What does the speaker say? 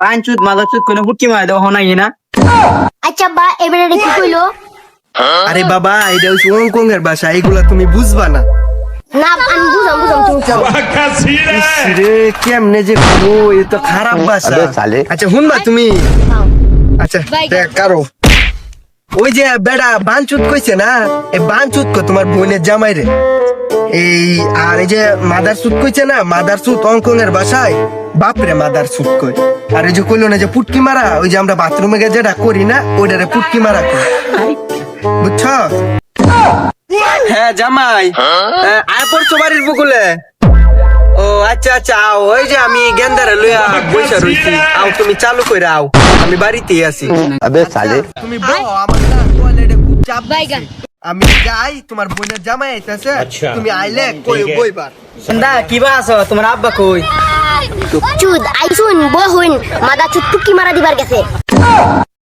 পান চুত মাদা চুত কোনো ফুটকি মারা দেওয়া নাই না। আচ্ছা বা এবারে কি কইলো? আরে বাবা এটা হচ্ছে হংকং এর ভাষা এগুলা তুমি বুঝবা না। না আমি বুঝাম বুঝাম তুমি ইস রে কেমনে যে ও এ তো খারাপ ভাষা। আচ্ছা শুনবা তুমি? আচ্ছা দেখ কারও। ওই যে বেড়া বানচুত কইছে না? এই বানচুত কো তোমার বোনের জামাই রে। এই আর এই যে মাদার সুট কইছে না মাদার সুদ অঙ্কনের বাসায়? বাপরে মাদার সুদ কই? আর এই যে কইলো না যে পুটকি মারা ওই যে আমরা বাথরুমে গিয়ে যেটা করি না ওইটারে পুটকি মারা কই বুঝছ? হ্যাঁ জামাই। হ্যাঁ? হ্যাঁ, আয় পড়ছো বাড়ির পুকুলে? ও আচ্ছা আচ্ছা আও ওই যে আমি গেন্দারে লইয়া বইসা রইছি। আও তুমি চালু কইরা আও আমি বাড়িতে আছি। আবে সালে। তুমি বল আমার টয়লেটে খুব চাপ আমি যাই তোমার বোনের জামাই আইতাছে। তুমি আইলে কই বইবার। সন্ধ্যা কি বা আছো? তোমার আব্বা কই? চুদ আইসুন বহুন। হইন মাদা চুদ টুকি মারা দিবার গেছে।